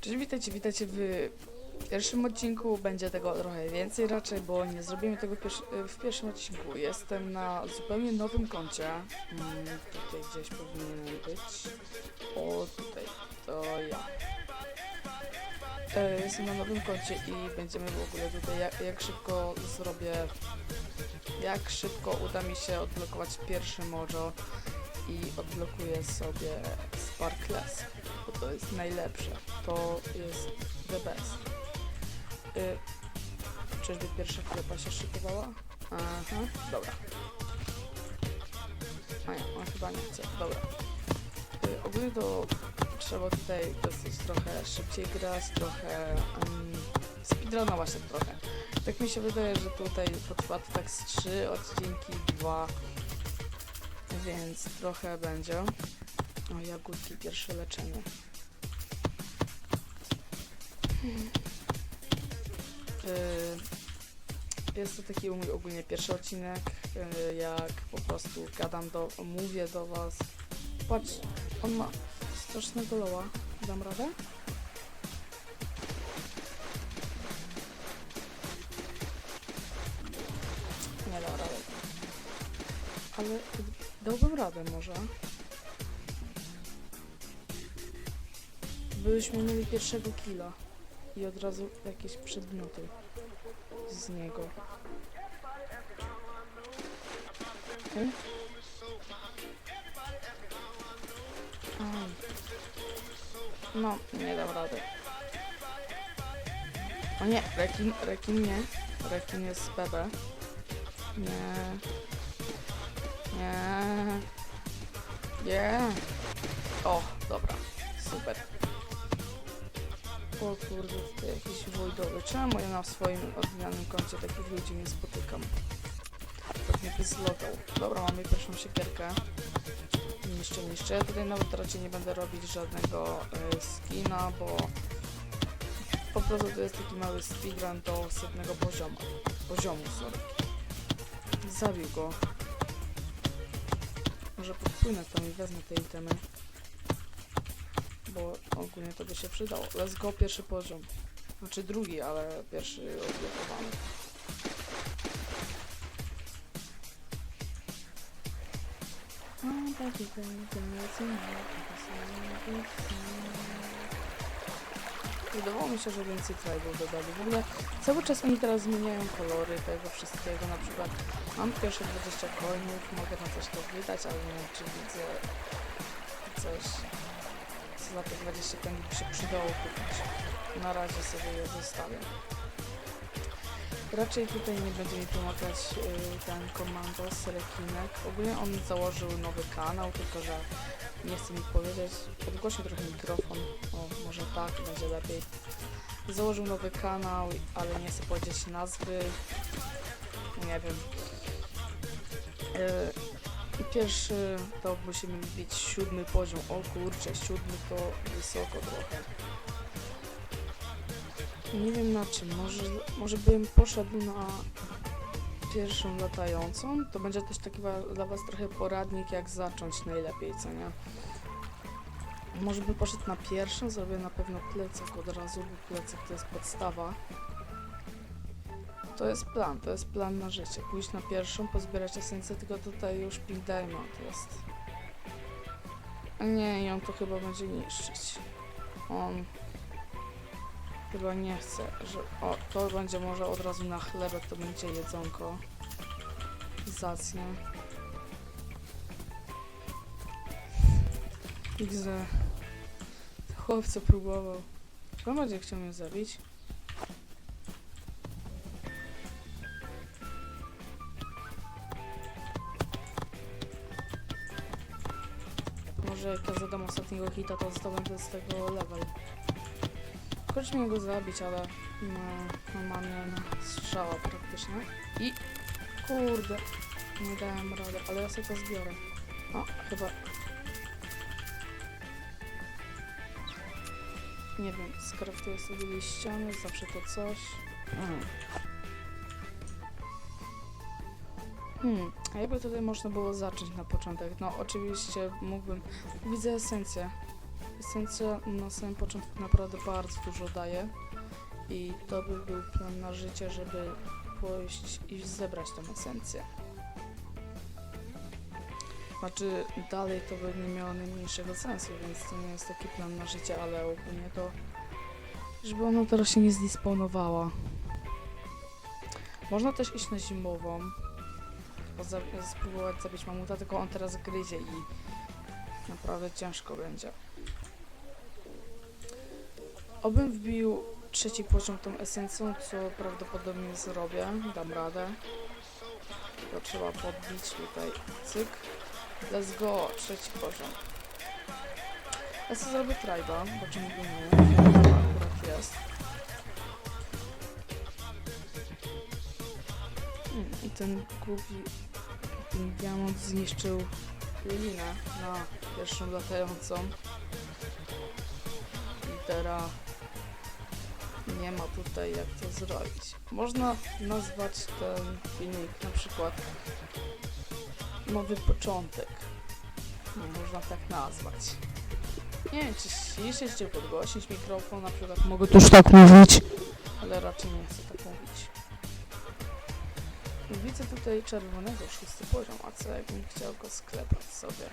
Cześć, witajcie, witajcie w pierwszym odcinku. Będzie tego trochę więcej raczej, bo nie zrobimy tego w, w pierwszym odcinku. Jestem na zupełnie nowym koncie. Mm, tutaj gdzieś powinien być. O, tutaj. To ja. E, Jestem na nowym koncie i będziemy w ogóle tutaj, jak, jak szybko zrobię, jak szybko uda mi się odblokować pierwszy mojo i odblokuję sobie Sparkless, bo to jest najlepsze. To jest the best. Y, czyżby pierwsza klepa się szykowała? Aha, dobra. A nie, on chyba nie chce, dobra. Y, ogólnie to trzeba tutaj dosyć trochę szybciej grać, trochę um, speedrunować się trochę. Tak mi się wydaje, że tutaj potrwa to tak z 3 odcinki, 2 więc trochę będzie. O, jagódki, pierwsze leczenie. Yy, Jest to taki mój ogólnie pierwszy odcinek, yy, jak po prostu gadam do, mówię do was. Patrz, on ma strasznego loła. Dam radę? Nie dam rady. Ale dałbym radę może. Byśmy mieli pierwszego killa i od razu jakieś przedmioty z niego. Aj. No, nie dam rady. O nie, rekin, rekin nie. Rekin jest BB. Nie. Nie. Nie. O, kurde, tutaj jakiś wojdowy. Czemu ja na swoim odmienionym koncie takich ludzi nie spotykam? Pewnie by zlogał. Dobra, mamy pierwszą siekierkę. Niszczę, niszczę. Ja tutaj nawet raczej nie będę robić żadnego y, skina, bo po prostu to jest taki mały speedrun do setnego poziomu. Poziomu, sorry. Zabił go. Może podpłynę tam i wezmę te itemy. Bo ogólnie to by się przydało. Let's go, pierwszy poziom. Znaczy drugi, ale pierwszy odblokowany. Wydawało mi się, że więcej tribal dodali. W ogóle cały czas oni teraz zmieniają kolory tego wszystkiego. Na przykład mam pierwsze 20 coinów, mogę na coś to wydać, ale nie wiem czy widzę coś, co za te 20 coinów by się przydało kupić. Na razie sobie je zostawię. Raczej tutaj nie będzie mi pomagać y, ten komandos rekinek. Ogólnie on założył nowy kanał, tylko że nie chce mi powiedzieć. Podgłośnie trochę mikrofon. O, może tak, będzie lepiej. Założył nowy kanał, ale nie chcę powiedzieć nazwy. Nie wiem. Y, I pierwszy to musimy mieć siódmy poziom. O kurczę, siódmy to wysoko trochę. Nie wiem na czym. Może, może bym poszedł na pierwszą latającą. To będzie też taki dla Was trochę poradnik, jak zacząć najlepiej, co nie? Może bym poszedł na pierwszą, zrobię na pewno plecak od razu, bo plecak to jest podstawa. To jest plan, to jest plan na życie. Pójść na pierwszą, pozbierać esencję, tylko tutaj już Pink Diamond jest. A nie, on to chyba będzie niszczyć. On chyba nie chce, że... O, to będzie może od razu na chlebek, to będzie jedzonko. Zacnie. Widzę. Chłopca próbował. Chyba będzie chciał mnie zabić. Ostatniego hita, to zdobędę z tego level. Chodź mnie go zabić, ale no, no mam na strzała praktycznie. I kurde, nie dałem rady, ale ja sobie to zbiorę. O, chyba. Nie wiem, skraftuję sobie ściany, zawsze to coś. Mm. Hmm, a jakby tutaj można było zacząć na początek? No oczywiście mógłbym... Widzę esencję. esencja na samym początku naprawdę bardzo dużo daje i to by był plan na życie, żeby pójść i zebrać tą esencję. Znaczy, dalej to by nie miało najmniejszego sensu, więc to nie jest taki plan na życie, ale ogólnie to, żeby ona teraz się nie zdisponowała. Można też iść na zimową, spróbować zabić mamuta, tylko on teraz gryzie i naprawdę ciężko będzie. Obym wbił trzeci poziom tą esencją, co prawdopodobnie zrobię, dam radę. To trzeba podbić tutaj, cyk. Let's go, trzeci poziom. Ja sobie zrobię triba, bo czemu nie, akurat jest. I ten głupi ten diamant zniszczył linę na pierwszą latającą. I teraz nie ma tutaj jak to zrobić. Można nazwać ten filmik na przykład nowy początek. No, można tak nazwać. Nie wiem, czy ściszyć, czy podgłosić mikrofon, na przykład mogę też tak mówić, ale raczej nie chcę tak. Widzę tutaj czerwonego, szósty poziom, a co jakbym chciał go sklepać sobie?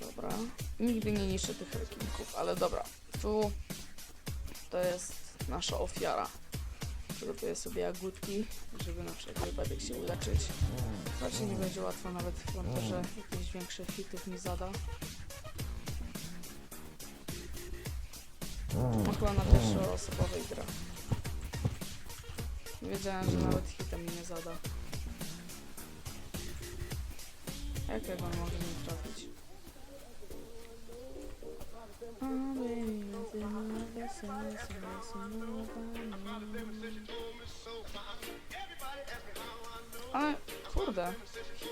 Dobra. Nigdy nie niszczę tych rekinków, ale dobra. Tu to jest nasza ofiara. Przygotuję sobie jagódki, żeby na wszelki wypadek się uleczyć. Raczej nie będzie łatwo, nawet wątpię, że jakichś większych hitów mi zada. Chyba na pierwszoosobowej gra. Wiedziałem, że nawet hitem nie zada. Jakiego on może mi trafić? Ale kurde,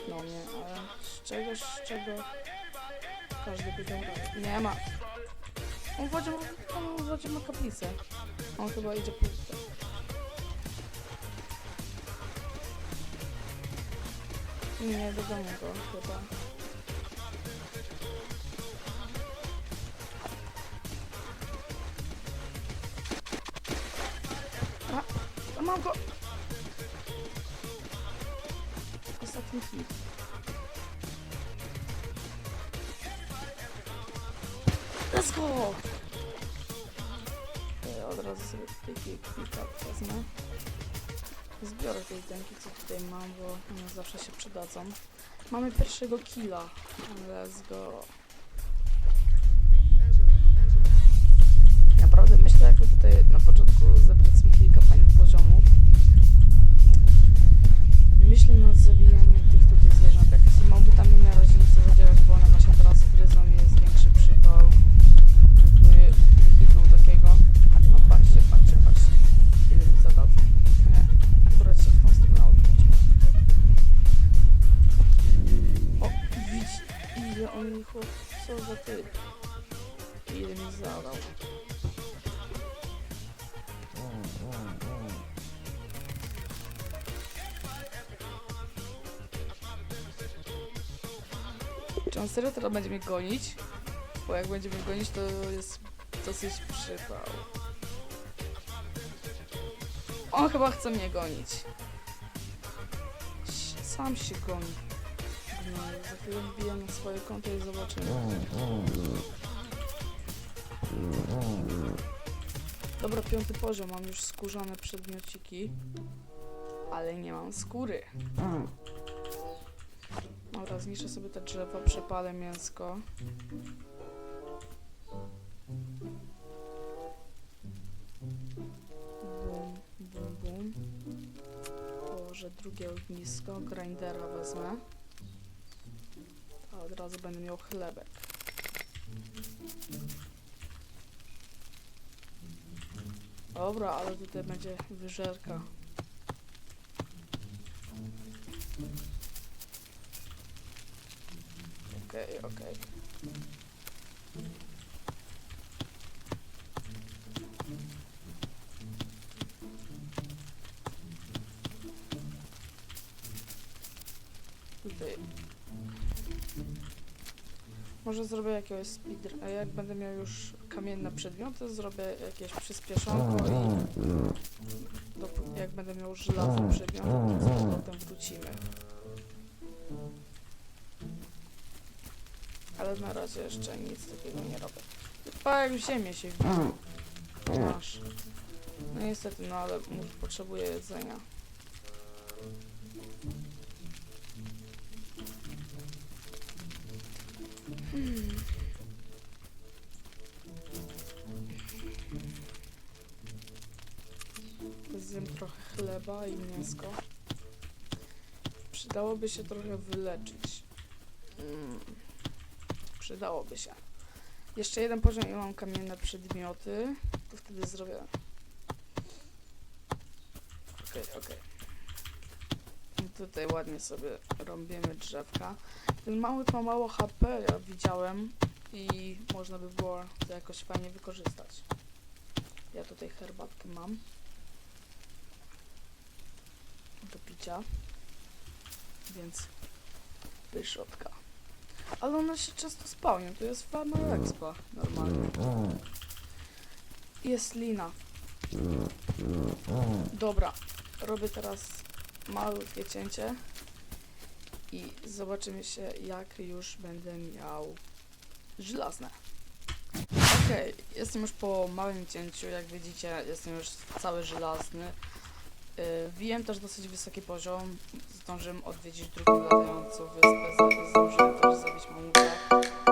no nie, ale z czegoś, z czego każdy by. Nie ma. On wodzie, on wodzie ma kaplicę. On chyba idzie po Nie, dogonię go chyba. A, a mam go! Ostatni hit. Let's go! Od razu sobie tutaj kilka wezmę. Zbiorę te itemki, co tutaj mam, bo one zawsze się przydadzą. Mamy pierwszego killa. Let's go. Naprawdę myślę, jakby tutaj na początku zebrać mi kilka fajnych poziomów. Myślę nad zabijaniem chłop, co za typ. Ile mi zadał. Czy on serio teraz będzie mnie gonić? Bo jak będzie mnie gonić, to jest dosyć przypał. On chyba chce mnie gonić. Sam się goni. Wbiję na swoje konto i zobaczymy. Dobra, piąty poziom. Mam już skórzane przedmiociki. Ale nie mam skóry. Dobra, zniszczę sobie te drzewo, przepalę mięsko. Bum, bum, bum. Położę drugie ognisko, grindera wezmę. Od razu będę miał chlebek. Dobra, ale tutaj będzie wyżerka. Okej, okej. Tutaj. Może zrobię jakiegoś speedrun, a jak będę miał już kamienne przedmioty, zrobię jakieś przyspieszonko i dopó- jak będę miał żelazne przedmioty, to z powrotem wrócimy. Ale na razie jeszcze nic takiego nie robię. Chyba jak w ziemię się wbiję. Masz. No niestety, no ale mu- potrzebuję jedzenia. Hmm. Zjem trochę chleba i mięsko. Przydałoby się trochę wyleczyć. Mm. Przydałoby się. Jeszcze jeden poziom i mam kamienne przedmioty. To wtedy zrobię. Okej, okej. I Tutaj ładnie sobie robimy drzewka. Ten mały ma mało HP, ja widziałem i można by było to jakoś fajnie wykorzystać. Ja tutaj herbatkę mam do picia, więc pyszotka. Ale one się często spełnią, to jest farma expa normalnie. Jest lina. Dobra, robię teraz malutkie cięcie i zobaczymy się jak już będę miał żelazne. Okej, jestem już po małym cięciu, jak widzicie jestem już cały żelazny. Yy, Wbiłem też dosyć wysoki poziom, zdążyłem odwiedzić drugą latającą wyspę, zdążyłem też zabić mamuta.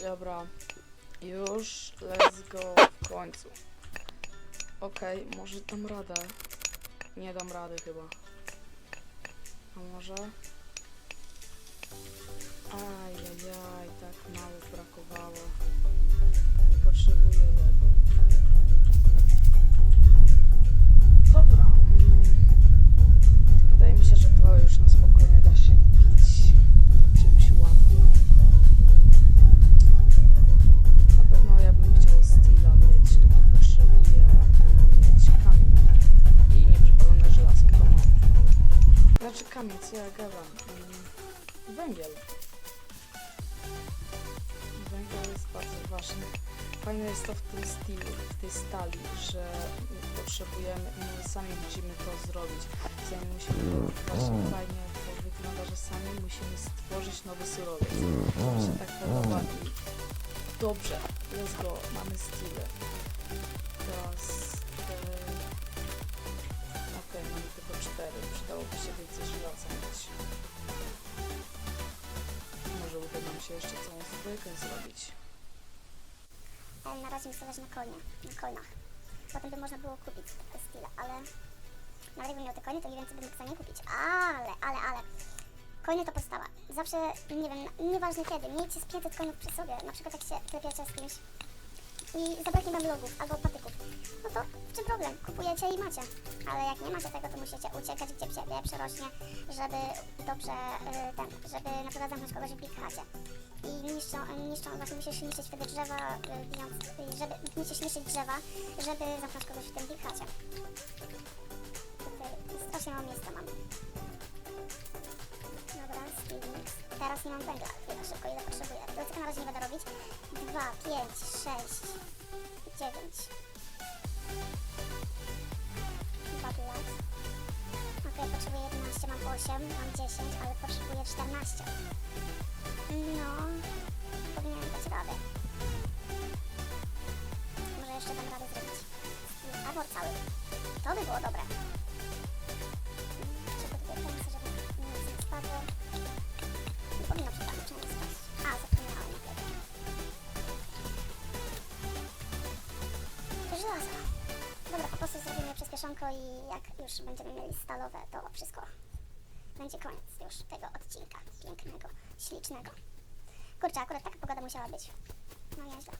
Dobra. Już, let's go w końcu. Okej, może dam radę. Nie dam rady chyba. A może? Ajajaj, tak mało brakowało. Potrzebuję lodu. Dobra. Mm. Wydaje mi się, że to już na spokojnie da się Znaczy kamień, co ja gadam? Mm, Węgiel. Węgiel jest bardzo ważny. Fajne jest to w tym stylu, w tej stali, że potrzebujemy, my sami musimy to zrobić. Sami musimy, właśnie fajnie to wygląda, że sami musimy stworzyć nowy surowiec. To się tak podoba i dobrze, let's go, mamy style. Teraz, 4. Przydałoby się więcej żyła zająć. Może uda nam się jeszcze całą zbrojkę zrobić. E, na razie muszę na konie, na konach. Potem by można było kupić te style, ale nawet jakbym miał te konie, to nie wiem, co bym w stanie kupić. Ale, ale, ale. Konie to postawa. Zawsze, nie wiem, nieważne kiedy, miejcie z 500 koni przy sobie, na przykład jak się klepiacie z kimś i zabraknie wam logów albo patyków no to w czym problem? Kupujecie i macie. Ale jak nie macie tego, to musicie uciekać, gdzie psie wie, przerośnie, żeby dobrze, y, ten, żeby na przykład zamknąć kogoś w Big Hacie i niszczą, niszczą właśnie musisz niszczyć wtedy drzewa, y, bijąc, y, żeby, musisz niszczyć drzewa, żeby zamknąć kogoś w tym big hacie. Tutaj strasznie mało miejsca mam. Dobra, speed mix. Teraz nie mam węgla, chwila, szybko, ile potrzebuję. Tego na razie nie będę robić. 2, 5, 6, 9. Battle Okej, potrzebuję 11, mam 8, mam 10, ale potrzebuję 14. No, powinienem dać radę. Może jeszcze dam radę zrobić. Armor cały. To by było dobre. Przyspieszonko i jak już będziemy mieli stalowe, to wszystko będzie koniec już tego odcinka pięknego, ślicznego. Kurczę, akurat taka pogoda musiała być. No nieźle.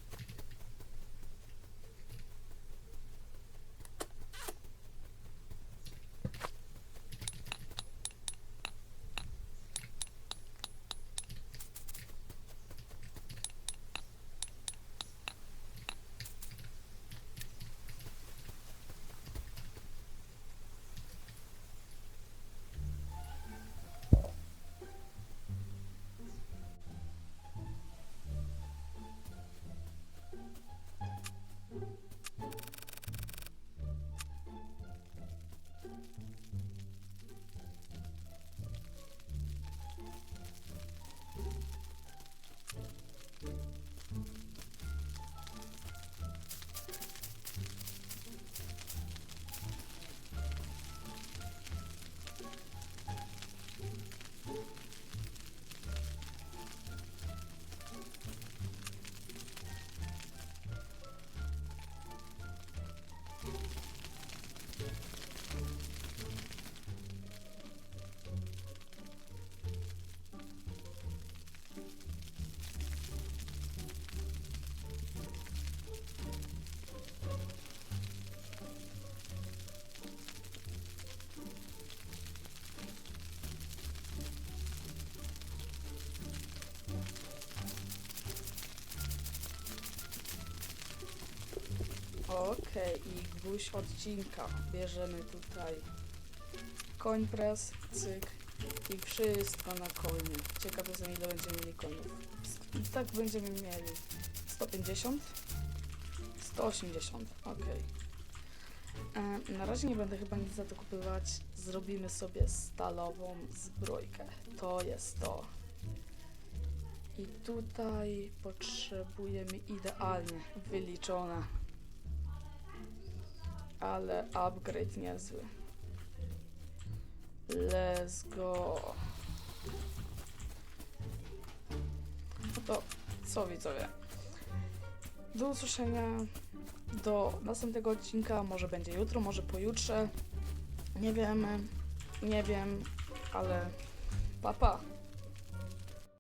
I gwóźdź odcinka. Bierzemy tutaj koń press, cyk i wszystko na konie. Ciekawe za ile będziemy mieli koniów. I tak będziemy mieli 150, 180, okej. E, Na razie nie będę chyba nic za to kupować. Zrobimy sobie stalową zbrojkę. To jest to. I tutaj potrzebujemy idealnie wyliczone ale upgrade niezły. Let's go. No to co widzowie. Do usłyszenia do następnego odcinka, może będzie jutro, może pojutrze. Nie wiemy, nie wiem, ale papa. Pa.